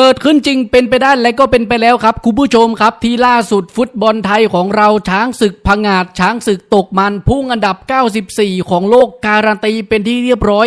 เกิดขึ้นจริงเป็นไปได้และก็เป็นไปแล้วครับคุณผู้ชมครับ ที่ล่าสุดฟุตบอลไทยของเราช้างศึกพังงาดช้างศึกตกมันพุ่งอันดับ 94 ของโลกการันตีเป็นที่เรียบร้อย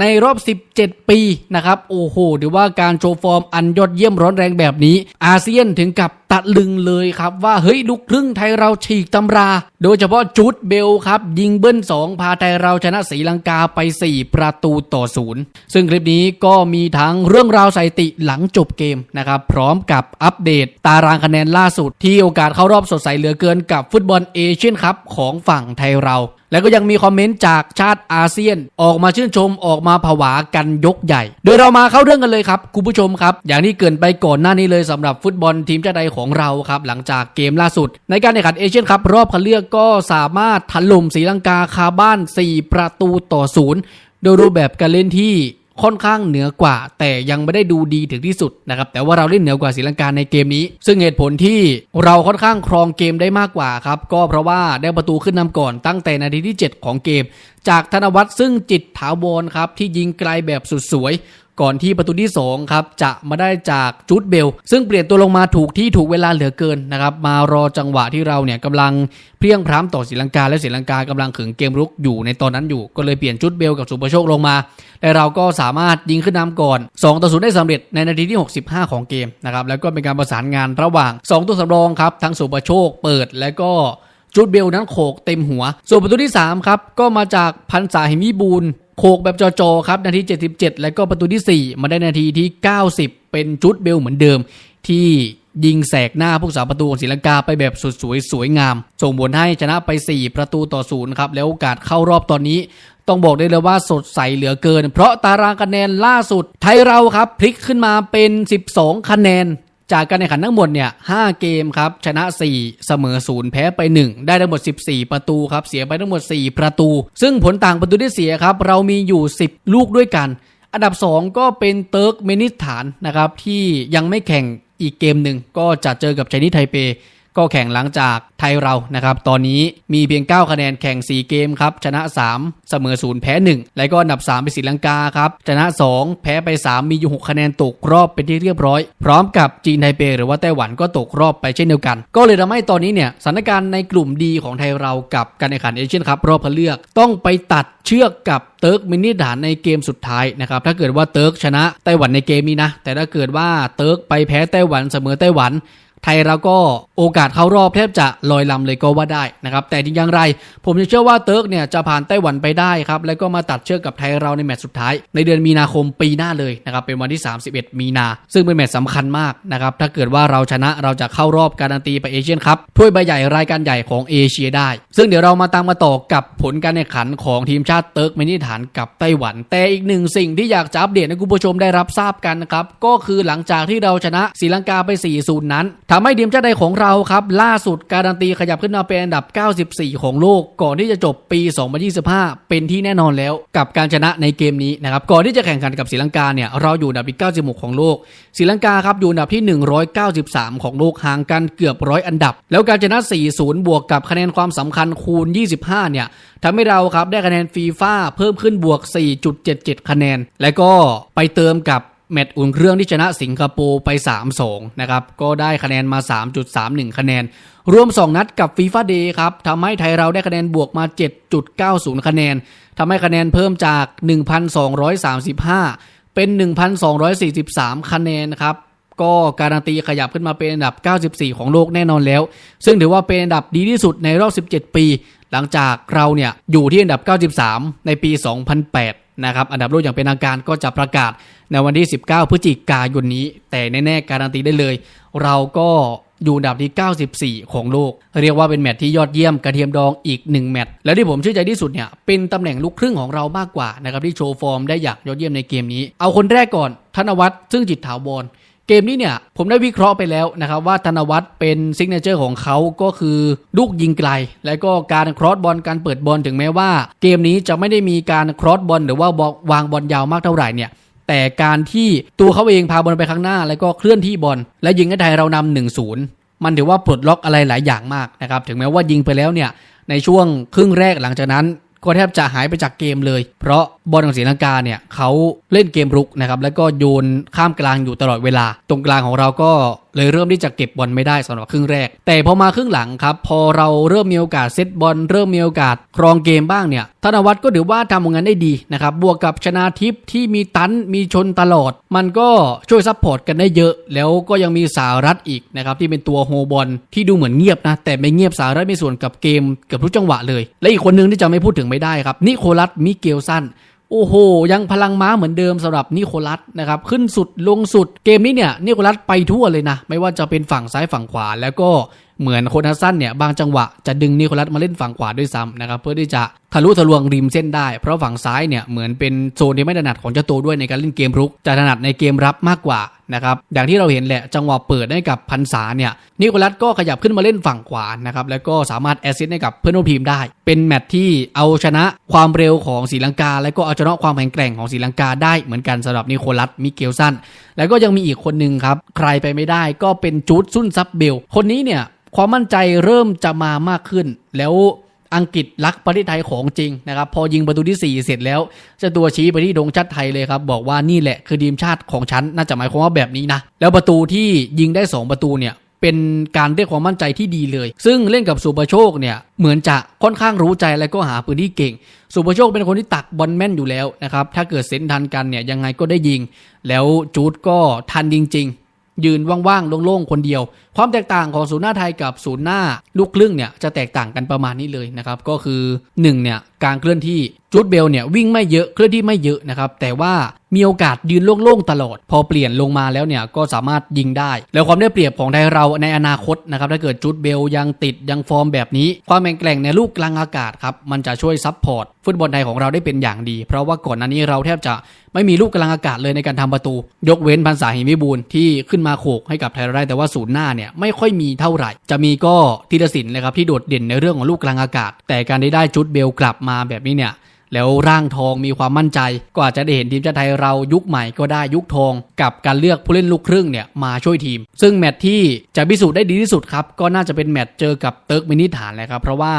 ในรอบ 17 ปีนะครับ โอ้โหถือว่าการโชว์ฟอร์มอันยอดเยี่ยมร้อนแรงแบบนี้ อาเซียนถึงกับ ตะลึงเลยครับว่าเฮ้ยลูกครึ่งไทยเราฉีกตำรา โดยเฉพาะจูดเบลครับ ยิงเบิ้ล 2 พาไทยเราชนะศรีลังกาไป 4 ประตูต่อศูนย์ซึ่งคลิปนี้ก็มีทั้งเรื่องราวสถิติหลังจบเกมนะครับพร้อมกับอัปเดต ตารางคะแนนล่าสุด ที่โอกาสเข้ารอบสดใสเหลือเกินกับฟุตบอลเอเชียนคัพของฝั่งไทยเราแล้วก็ยังมีคอมเมนต์จากชาติอาเซียน ออกมาชื่นชมออกมาผวากันยกใหญ่ โดยเรามาเข้าเรื่องกันเลยครับ คุณผู้ชมครับ อย่างที่เกินไปก่อนหน้านี้เลยสำหรับฟุตบอลทีมชาติไทยของของเราครับหลังจากเกมล่าสุด ในการแข่งขันเอเชียนคัพรอบคัดเลือกก็สามารถถล่มศรีลังกาคาบ้าน 4 ประตูต่อศูนย์โดยรูปแบบการเล่นที่ค่อนข้างเหนือกว่า แต่ยังไม่ได้ดูดีถึงที่สุดนะครับแต่ว่าเราเล่นเหนือกว่าศรีลังกาในเกมนี้ ซึ่งเหตุผลที่เราค่อนข้างครองเกมได้มากกว่าครับก็เพราะว่าได้ประตูขึ้นนำก่อนตั้งแต่นาทีที่ 7 ของเกม จากธนวัฒน์ซึ่งจิตถาวรครับที่ยิงไกลแบบสุดสวย ก่อนที่ประตูที่ 2 ครับ จะมาได้จากจูดเบล ซึ่งเปลี่ยนตัวลงมาถูกที่ถูกเวลาเหลือเกินนะครับ มารอจังหวะที่เราเนี่ยกำลังเพียงพร้ำต่อศรีลังกา และศรีลังกากำลังขึงเกมรุกอยู่ในตอนนั้นอยู่ ก็เลยเปลี่ยนจูดเบลกับสุประโชคลงมา และเราก็สามารถยิงขึ้นนำก่อน2ต่อ0ได้สำเร็จในนาทีที่ 65 ของเกมนะครับแล้วก็เป็นการประสานงานระหว่าง 2 ตัวสำรองครับทั้งสุประโชคเปิดและก็จูดเบลนั้นโขกเต็มหัว ส่วนประตูที่3ครับก็มาจากพันษาหิมิบูล โขกแบบจอๆครับ นาที 77 แล้วก็ประตูที่ 4 มาได้นาทีที่ 90 เป็นจูดเบลเหมือนเดิม ที่ยิงแสกหน้าผู้สาประตูของศรีลังกาไปแบบสุดสวยสวยงาม ส่งผลให้ชนะไป 4 ประตูต่อศูนย์ครับ แล้วโอกาสเข้ารอบตอนนี้ต้องบอกได้เลยว่าสดใสเหลือเกิน เพราะตารางคะแนนล่าสุด ไทยเราครับ พลิกขึ้นมาเป็น 12 คะแนน จากการแข่งขันทั้งหมดเนี่ย5เกมครับชนะ 4 เสมอ 0 แพ้ไป 1 ได้ทั้งหมด 14 ประตูครับเสียไปทั้งหมด 4 ประตู ซึ่งผลต่างประตูที่เสียครับเรามีอยู่ 10 ลูกด้วยกัน อันดับ 2 ก็เป็นเติร์กเมนิสถานนะครับที่ยังไม่แข่งอีกเกมหนึ่งก็จะเจอกับไชนีไทเป ก็แข่งหลังจากไทยเรานะครับ ตอนนี้มีเพียง 9 คะแนนแข่ง 4 เกมครับ ชนะ 3 เสมอ 0 แพ้ 1 แล้วก็อันดับ 3 เป็นศรีลังกาครับ ชนะ 2 แพ้ไป 3 มีอยู่ 6 คะแนนตกรอบเป็นที่เรียบร้อย พร้อมกับจีนไทเปหรือว่าไต้หวันก็ตกรอบไปเช่นเดียวกัน ก็เลยทำให้ตอนนี้เนี่ยสถานการณ์ในกลุ่มดีของไทยเรากับการแข่งขันเอเชียนคัพรอบคัดเลือกต้องไปตัดเชือกกับเติร์กมินิดานในเกมสุดท้ายนะครับถ้าเกิดว่าเติร์กชนะไต้หวันในเกมนี้นะแต่ถ้าเกิดว่าเติร์กไปแพ้ไต้หวันเสมอไต้หวัน ไทยเราก็โอกาสเข้ารอบแทบจะลอยลำเลยก็ว่าได้นะครับ แต่จริงอย่างไร ผมจะเชื่อว่าเติร์กเนี่ยจะผ่านไต้หวันไปได้ครับ แล้วก็มาตัดเชือกกับไทยเราในแมตช์สุดท้าย ในเดือนมีนาคมปีหน้าเลยนะครับ เป็นวันที่ 31 มีนา ซึ่งเป็นแมตช์สำคัญมากนะครับ ถ้าเกิดว่าเราชนะเราจะเข้ารอบการันตีไปเอเชียนคัพถ้วยใบใหญ่รายการใหญ่ของเอเชียได้ ซึ่งเดี๋ยวเรามาตามมาต่อกับผลการแข่งขันของทีมชาติเติร์กเมนิสถานกับไต้หวัน แต่อีกหนึ่งสิ่งที่อยากจะอัปเดตให้คุณผู้ชมได้รับทราบกันนะครับก็คือหลังจากที่เราชนะศรีลังกาไป4-0นั้นทำให้ทีมชาติไทยของเราครับ ล่าสุดการันตีขยับขึ้นมาเป็นอันดับ 94 ของโลก ก่อนที่จะจบปี 2025 เป็นที่แน่นอนแล้วกับการชนะในเกมนี้นะครับ ก่อนที่จะแข่งขันกับศรีลังกาเนี่ยเราอยู่อันดับที่ 96 ของโลกศรีลังกาครับอยู่อันดับที่ 193 ของโลกห่างกันเกือบร้อยอันดับ แล้วการชนะ 4-0 บวกกับคะแนนความสำคัญคูณ 25 เนี่ยทำให้เราครับได้คะแนนฟีฟ่าเพิ่มขึ้นบวก 4.77 คะแนน และก็ไปเติมกับ แมตช์อุ่นเครื่องที่ชนะสิงคโปร์ไป3-2นะครับ ก็ได้คะแนนมา 3.31 คะแนน รวม 2 นัดกับฟีฟ่าเดย์ครับทำให้ไทยเราได้คะแนนบวกมา 7.90 คะแนนทำให้คะแนนเพิ่มจาก 1,235 เป็น 1,243 คะแนนครับ ก็การันตีขยับขึ้นมาเป็นอันดับ 94 ของโลกแน่นอนแล้ว ซึ่งถือว่าเป็นอันดับดีที่สุดในรอบ 17 ปี หลังจากเราเนี่ยอยู่ที่อันดับ 93 ในปี 2008 นะครับอันดับโลกอย่างเป็นทางการก็จะประกาศในวันที่ 19 พฤศจิกายนนี้ แต่แน่ๆการันตีได้เลย เราก็อยู่อันดับที่ 94 ของโลก เรียกว่าเป็นแมตช์ที่ยอดเยี่ยมกระเทียมดองอีก 1 แมตช์แล้วที่ผมชื่นใจที่สุดเนี่ยเป็นตำแหน่งลูกครึ่งของเรามากกว่านะครับที่โชว์ฟอร์มได้อย่างยอดเยี่ยมในเกมนี้ เอาคนแรกก่อนธนวัฒน์ซึ่งจิตถาวร เกมนี้เนี่ยผมได้วิเคราะห์ไปแล้วนะครับว่าธนวัฒน์เป็นซิกเนเจอร์ของเขาก็คือลูกยิงไกล และก็การครอสบอลการเปิดบอลถึงแม้ว่า เกมนี้จะไม่ได้มีการครอสบอลหรือว่าวางบอลยาวมากเท่าไหร่เนี่ยแต่การที่ตัวเขาเองพาบอลไปข้างหน้า แล้วก็เคลื่อนที่บอลและยิงให้ไทยเรานำหนึ่งศูนย์มันถือว่าปลดล็อกอะไรหลายอย่างมากนะครับถึงแม้ว่ายิงไปแล้วเนี่ยในช่วงครึ่งแรกหลังจากนั้นก็แทบจะหายไปจากเกมเลย เพราะบอลของศรีลังกาเนี่ยเขาเล่นเกมรุกนะครับแล้วก็โยนข้ามกลางอยู่ตลอดเวลา ตรงกลางของเราก็เลยเริ่มที่จะเก็บบอลไม่ได้สำหรับครึ่งแรก แต่พอมาครึ่งหลังครับพอเราเริ่มมีโอกาสเซตบอลเริ่มมีโอกาสครองเกมบ้างเนี่ยธนวัฒน์ก็ถือว่าทำผลงานได้ดีนะครับบวกกับชนาทิพย์ที่มีตันมีชนตลอด มันก็ช่วยซัพพอร์ตกันได้เยอะ แล้วก็ยังมีสารัฐอีกนะครับที่เป็นตัวโฮบอลที่ดูเหมือนเงียบนะแต่ไม่เงียบสารัฐมีส่วนกับเกมเกือบทุกจังหวะเลย และอีกคนนึงที่จะไม่พูดถึงไม่ได้ครับนิโคลัสมิเกลสัน โอ้โห ยังพลังม้าเหมือนเดิมสำหรับนิโคลัสนะครับ ขึ้นสุดลงสุดเกมนี้เนี่ยนิโคลัสไปทั่วเลยนะ ไม่ว่าจะเป็นฝั่งซ้ายฝั่งขวา แล้วก็เหมือนโคนัสซันเนี่ยบางจังหวะจะดึงนิโคลัสมาเล่นฝั่งขวาด้วยซ้ำนะครับเพื่อที่จะทะลุทะลวงริมเส้นได้ เพราะฝั่งซ้ายเนี่ยเหมือนเป็นโซนที่ไม่ถนัดของเจ้าตัวด้วยในการเล่นเกมรุก จะถนัดในเกมรับมากกว่า นะครับอย่างที่เราเห็นแหละจังหวะเปิดให้กับพันษาเนี่ยนิโคลัสก็ขยับขึ้นมาเล่นฝั่งขวานะครับแล้วก็สามารถแอสซิสต์ให้กับเพื่อนร่วมทีมได้ เป็นแมตช์ที่เอาชนะความเร็วของศรีลังกา และก็เอาชนะความแข็งแกร่งของศรีลังกาได้เหมือนกันสำหรับนิโคลัสมิเกลสันแล้วก็ยังมีอีกคนหนึ่งครับใครไปไม่ได้ก็เป็นจูดซุนซับเบลคนนี้เนี่ยความมั่นใจเริ่มจะมามากขึ้นแล้ว อังกฤษรักประเทศไทยของจริงนะครับ พอยิงประตูที่ 4 เสร็จแล้วจะตัวชี้ไปที่ดงชัดไทยเลยครับ บอกว่านี่แหละคือทีมชาติของฉัน น่าจะหมายความว่าแบบนี้นะ แล้วประตูที่ยิงได้ 2 ประตูเนี่ยเป็นการเรียกความมั่นใจที่ดีเลย ซึ่งเล่นกับสุประโชคเนี่ยเหมือนจะค่อนข้างรู้ใจและก็หาพื้นที่เก่ง สุประโชคเป็นคนที่ตักบอลแม่นอยู่แล้วนะครับ ถ้าเกิดเซนทันกันเนี่ยยังไงก็ได้ยิง แล้วจูดก็ทันจริง ๆ ยืนว่างๆโล่งๆคนเดียวความแตกต่างของศูนย์หน้าไทยกับศูนย์หน้าลูกครึ่งเนี่ยจะแตกต่างกันประมาณนี้เลยนะครับก็คือ1เนี่ยการเคลื่อนที่จูดเบลเนี่ยวิ่งไม่เยอะเคลื่อนที่ไม่เยอะนะครับแต่ว่ามีโอกาสยืนโล่งๆตลอด พอเปลี่ยนลงมาแล้วเนี่ยก็สามารถยิงได้ แล้วความได้เปรียบของไทยเราในอนาคตนะครับถ้าเกิดจูดเบลยังติดยังฟอร์มแบบนี้ ความแข็งแกร่งในลูกกลางอากาศครับมันจะช่วยซับพอร์ตฟุตบอลไทยของเราได้เป็นอย่างดี เพราะว่าก่อนหน้านี้เราแทบจะไม่มีลูกกลางอากาศเลยในการทำประตู ยกเว้นพันษาหิมิบูลที่ขึ้นมาโขกให้กับไทยเราได้แต่ว่าศูนย์หน้าเนี่ยไม่ค่อยมีเท่าไหร่ จะมีก็ธีรศิลป์เลยครับที่โดดเด่นในเรื่องของลูกกลางอากาศ แต่การได้ได้จุดเบลกลับมาแบบนี้เนี่ยแล้วร่างทองมีความมั่นใจก็อาจจะได้เห็นทีมชาติไทยเรายุคใหม่ก็ได้ยุคทอง กับการเลือกผู้เล่นลูกครึ่งเนี่ยมาช่วยทีม ซึ่งแมตช์ที่จะพิสูจน์ได้ดีที่สุดครับ ก็น่าจะเป็นแมตช์เจอกับเติร์กมินิสถานแหละครับ เพราะว่า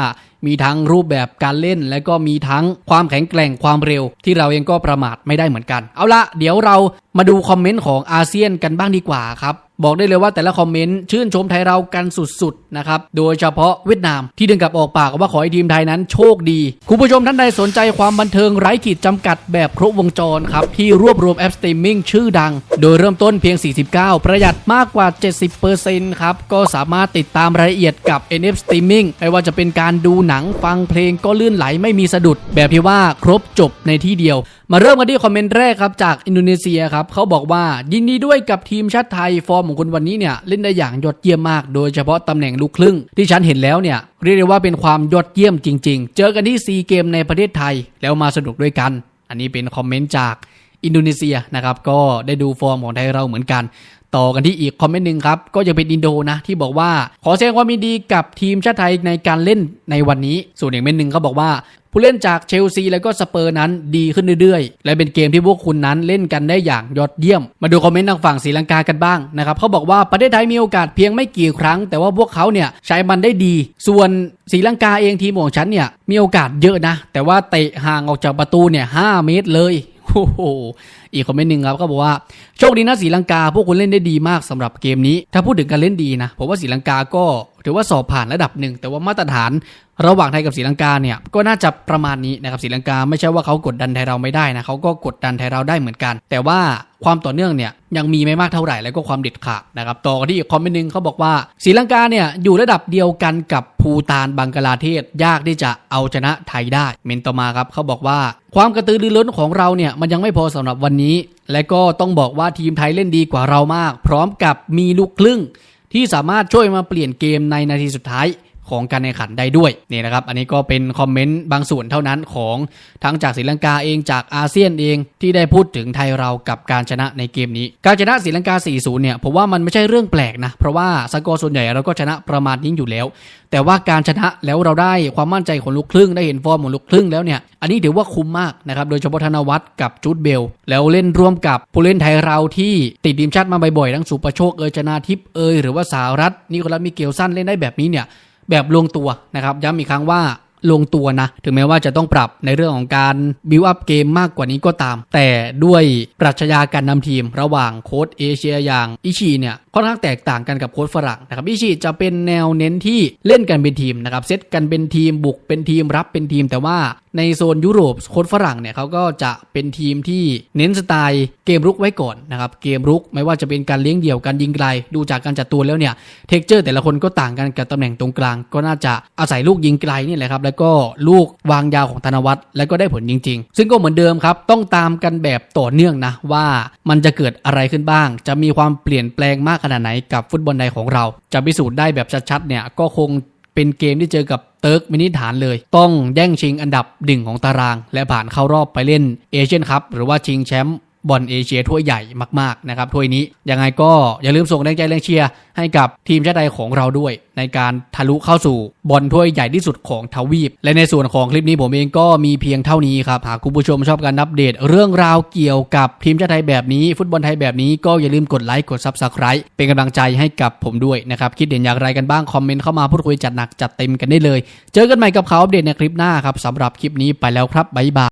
มีทั้งรูปแบบการเล่น และก็มีทั้งความแข็งแกร่งความเร็ว ที่เราเองก็ประมาทไม่ได้เหมือนกัน เอาละเดี๋ยวเรามาดูคอมเมนต์ของอาเซียนกันบ้างดีกว่าครับ บอกได้เลยว่าแต่ละคอมเมนต์ชื่นชมไทยเรากันสุดๆนะครับโดยเฉพาะเวียดนามที่ดึงกลับออกปากว่าขอให้ทีมไทยนั้นโชคดี คุณผู้ชมท่านใดสนใจความบันเทิงไร้ขีดจำกัดแบบครบวงจรครับที่รวบรวมแอปสตรีมมิ่งชื่อดัง โดยเริ่มต้นเพียง 49 ประหยัดมากกว่า 70%ครับก็สามารถติดตามรายละเอียดกับ NF Streaming ไม่ว่าจะเป็นการดูหนังฟังเพลงก็ลื่นไหลไม่มีสะดุด แบบที่ว่าครบจบในที่เดียว มาเริ่มกันที่คอมเมนต์แรกครับจากอินโดนีเซียครับเขาบอกว่ายินดีด้วยกับทีมชาติไทยฟอร์มของคุณวันนี้เนี่ยเล่นได้อย่างยอดเยี่ยมมาก โดยเฉพาะตำแหน่งลูกครึ่ง ที่ฉันเห็นแล้วเนี่ยเรียกได้ว่าเป็นความยอดเยี่ยมจริง ๆ เจอกันที่ซีเกมในประเทศไทยแล้วมาสนุกด้วยกัน อันนี้เป็นคอมเมนต์จากอินโดนีเซียนะครับก็ได้ดูฟอร์มของไทยเราเหมือนกัน ต่อกันที่อีกคอมเมนต์หนึ่งครับ ก็ยังเป็นอินโดนะ ที่บอกว่า ขอแสดงความยินดีกับทีมชาติไทยในการเล่นในวันนี้ ส่วนอีกเมนต์หนึ่งเขาบอกว่า ผู้เล่นจากเชลซีแล้วก็สเปอร์นั้นดีขึ้นเรื่อยๆ และเป็นเกมที่พวกคุณนั้นเล่นกันได้อย่างยอดเยี่ยม มาดูคอมเมนต์ทางฝั่งศรีลังกากันบ้างนะครับเขาบอกว่าประเทศไทยมีโอกาสเพียงไม่กี่ครั้ง แต่ว่าพวกเขาเนี่ยใช้มันได้ดี ส่วนศรีลังกาเองทีมของฉันเนี่ยมีโอกาสเยอะนะ แต่ว่าเตะห่างออกจากประตูเนี่ยหเมตรเลย โอ้โหอีกคอมเมนต์หนึ่งครับก็บอกว่าโชคดีนะศรีลังกา พวกคุณเล่นได้ดีมากสำหรับเกมนี้ ถ้าพูดถึงการเล่นดีนะผมว่าศรีลังกาก็ ถือว่าสอบผ่านระดับหนึ่ง แต่ว่ามาตรฐานระหว่างไทยกับศรีลังกาเนี่ยก็น่าจะประมาณนี้นะครับศรีลังกาไม่ใช่ว่าเขากดดันไทยเราไม่ได้นะเขาก็กดดันไทยเราได้เหมือนกัน แต่ว่าความต่อเนื่องเนี่ยยังมีไม่มากเท่าไหร่แล้วก็ความเด็ดขาดนะครับต่อกันที่อีกคอมเมนต์หนึ่งเขาบอกว่าศรีลังกาเนี่ยอยู่ระดับเดียวกันกับภูตานบังกลาเทศ ยากที่จะเอาชนะไทยได้เมนต่อมาครับเขาบอกว่าความกระตือรือร้นของเราเนี่ยมันยังไม่พอสำหรับวันนี้ และก็ต้องบอกว่าทีมไทยเล่นดีกว่าเรามาก พร้อมกับมีลูกครึ่ง ที่สามารถช่วยมาเปลี่ยนเกมในนาทีสุดท้าย ของการแข่งขันได้ด้วยนี่นะครับ อันนี้ก็เป็นคอมเมนต์บางส่วนเท่านั้นของทั้งจากศรีลังกาเองจากอาเซียนเองที่ได้พูดถึงไทยเรากับการชนะในเกมนี้ การชนะศรีลังกา 4-0 เนี่ยผมว่ามันไม่ใช่เรื่องแปลกนะ เพราะว่าสกอร์ส่วนใหญ่เราก็ชนะประมาณนี้อยู่แล้ว แต่ว่าการชนะแล้วเราได้ความมั่นใจของลูกครึ่งได้เห็นฟอร์มของลูกครึ่งแล้วเนี่ยอันนี้ถือว่าคุ้มมากนะครับโดยเฉพาะธนวัฒน์กับจูดเบล แล้วเล่นร่วมกับผู้เล่นไทยเราที่ติดทีมชาติมาบ่อยๆทั้งสุประโชคเอยชนาทิพย์เอยหรือว่าสารัตนิโคลัสมิเกลสันเล่นได้แบบนี้เนี่ย แบบลงตัวนะครับ ย้ำอีกครั้งว่าลงตัวนะ ถึงแม้ว่าจะต้องปรับในเรื่องของการบิวอัพเกมมากกว่านี้ก็ตาม แต่ด้วยปรัชญาการนำทีมระหว่างโค้ดเอเชียอย่างอิชิเนี่ยค่อนข้างแตกต่างกันกับโค้ดฝรั่งนะครับอิชิจะเป็นแนวเน้นที่เล่นกันเป็นทีมนะครับเซตกันเป็นทีมบุกเป็นทีมรับเป็นทีม แต่ว่า ในโซนยุโรปโค้ชฝรั่งเนี่ยเขาก็จะเป็นทีมที่เน้นสไตล์เกมรุกไว้ก่อนนะครับเกมรุกไม่ว่าจะเป็นการเลี้ยงเดี่ยวการยิงไกล ดูจากการจัดตัวแล้วเนี่ยเทคเจอร์แต่ละคนก็ต่างกันกับตำแหน่งตรงกลาง ก็น่าจะอาศัยลูกยิงไกลนี่แหละครับแล้วก็ลูกวางยาวของธนวัฒน์แล้วก็ได้ผลจริง ๆ ซึ่งก็เหมือนเดิมครับต้องตามกันแบบต่อเนื่องนะว่ามันจะเกิดอะไรขึ้นบ้าง จะมีความเปลี่ยนแปลงมากขนาดไหนกับฟุตบอลไทยของเรา จะพิสูจน์ได้แบบชัดๆเนี่ยก็คงเป็นเกมที่เจอกับ เติร์กมินิฐานเลย ต้องแย่งชิงอันดับหนึ่งของตาราง และผ่านเข้ารอบไปเล่นเอเชียนคัพหรือว่าชิงแชมป์ บอลเอเชียถ้วยใหญ่มากๆนะครับถ้วยนี้ยังไงก็อย่าลืมส่งแรงใจแรงเชียร์ให้กับทีมชาติไทยของเราด้วย ในการทะลุเข้าสู่บอลถ้วยใหญ่ที่สุดของทวีป และในส่วนของคลิปนี้ผมเองก็มีเพียงเท่านี้ครับหากคุณผู้ชมชอบการอัปเดต เรื่องราวเกี่ยวกับทีมชาติไทยแบบนี้ ฟุตบอลไทยแบบนี้ก็อย่าลืมกดไลค์กด Subscribe เป็นกำลังใจให้กับผมด้วยนะครับคิดเห็นอย่างไรกันบ้างคอมเมนต์เข้ามาพูดคุยจัดหนักจัดเต็มกันได้เลย เจอกันใหม่กับข่าวอัปเดตในคลิปหน้าครับสำหรับคลิปนี้ไปแล้วครับบ๊ายบาย